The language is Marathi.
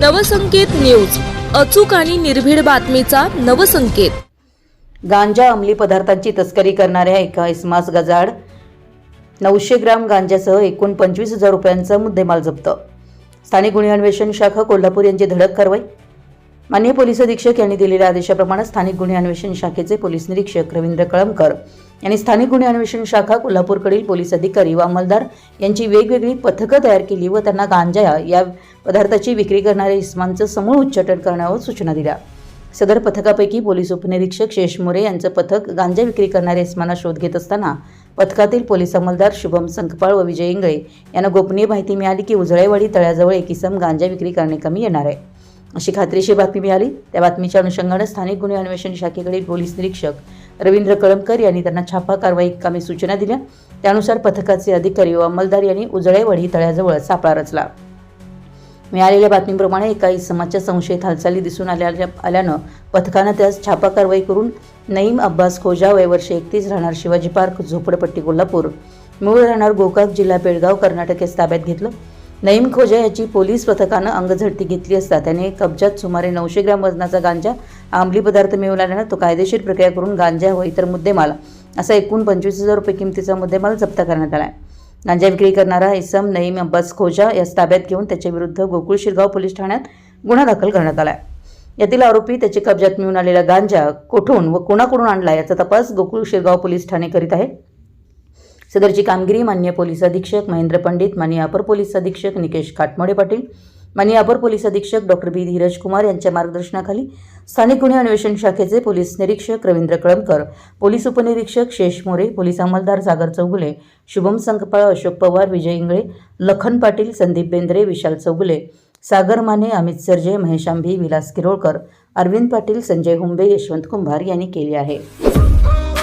नवसंकेत न्यूज. अचूक आणि निर्भीड बातमीचा नवसंकेत. गांजा अंमली पदार्थांची तस्करी करणाऱ्या एका इस्मास गजाड नऊशे ग्राम गांजासह एकूण पंचवीस हजार रुपयांचा मुद्देमाल जप्त. स्थानिक गुन्हे अन्वेषण शाखा कोल्हापूर यांची धडक कारवाई मान्य पोलीस अधीक्षक यांनी दिलेल्या आदेशाप्रमाणे स्थानिक गुन्हे अन्वेषण शाखेचे पोलीस निरीक्षक रवींद्र कळमकर यांनी स्थानिक गुन्हे अन्वेषण शाखा कोल्हापूरकडील पोलीस अधिकारी व अंमलदार यांची वेगवेगळी पथकं तयार केली व त्यांना गांजा या पदार्थाची विक्री करणाऱ्या इस्मांचं समूळ उच्चाटन करण्यावर सूचना दिल्या. सदर पथकापैकी पोलीस उपनिरीक्षक शेष मोरे यांचं पथक गांजा विक्री करणाऱ्या इस्मांना शोध घेत असताना पथकातील पोलीस अंमलदार शुभम संकपाळ व विजय इंगळे यांना गोपनीय माहिती मिळाली की उजळेवाडी तळ्याजवळ एक इसम गांजा विक्री करणे कमी येणार आहे. अशी खात्रीशीर बातमी मिळाली. त्या बातमीच्या अनुषंगानं स्थानिक गुन्हे अन्वेषण शाखेकडील पोलीस निरीक्षक रवींद्र कळमकर यांनी त्यांना छापा कारवाई कामी सूचना दिल्या. त्यानुसार पथकाचे अधिकारी व अंमलदार यांनी उजळेवाडी तळ्याजवळ सापळा रचला. मिळालेल्या बातमीप्रमाणे एका इसमाच्या संशयित हालचाली दिसून आल्या आल्यानं पथकानं त्यास छापा कारवाई करून नईम अब्बास खोजा वय वर्ष एकतीस राहणार शिवाजी पार्क झोपडपट्टी कोल्हापूर मूळ राहणार गोकाक जिल्हा बेळगाव कर्नाटक यास ताब्यात घेतलं. नईम खोजा याची पोलीस पथकानं अंगझडती घेतली असता त्याने कब्जात सुमारे नऊशे ग्रॅम वजनाचा गांजा आंबली अंमली पदार्थ मिळवल्यानं तो कायदेशीर प्रक्रिया करून गांजा व इतर मुद्देमाल असा एकूण पंचवीस हजार रुपये किमतीचा मुद्देमाल जप्त करण्यात आला आहे गांजा विक्री करणारा इसम नईम अब्बास खोजा यास ताब्यात घेऊन त्याच्या विरुद्ध गोकुळ शिरगाव पोलीस ठाण्यात गुन्हा दाखल करण्यात आला आहे यातील आरोपी त्याच्या कब्जात मिळून आलेला गांजा कोठून व कोणाकडून आणला याचा तपास गोकुळ शिरगाव पोलीस ठाणे करीत आहे सदरची कामगिरी मान्य पोलीस अधीक्षक महेंद्र पंडित मान्य अपर पोलीस अधीक्षक निकेश काटमोडे पाटील मान्य अपर पोलीस अधीक्षक डॉक्टर बी धीरज कुमार यांच्या मार्गदर्शनाखाली स्थानिक गुन्हे अन्वेषण शाखेचे पोलीस निरीक्षक रवींद्र कळमकर पोलीस उपनिरीक्षक शेष मोरे पोलीस अंमलदार सागर चौगुले शुभम संकपाळ अशोक पवार विजय इंगळे लखन पाटील संदीप बेंद्रे विशाल चौगुले सागर माने अमित सरजे महेश आंभी विलास किरोळकर अरविंद पाटील संजय हुंबे यशवंत कुंभार यांनी केले आहे.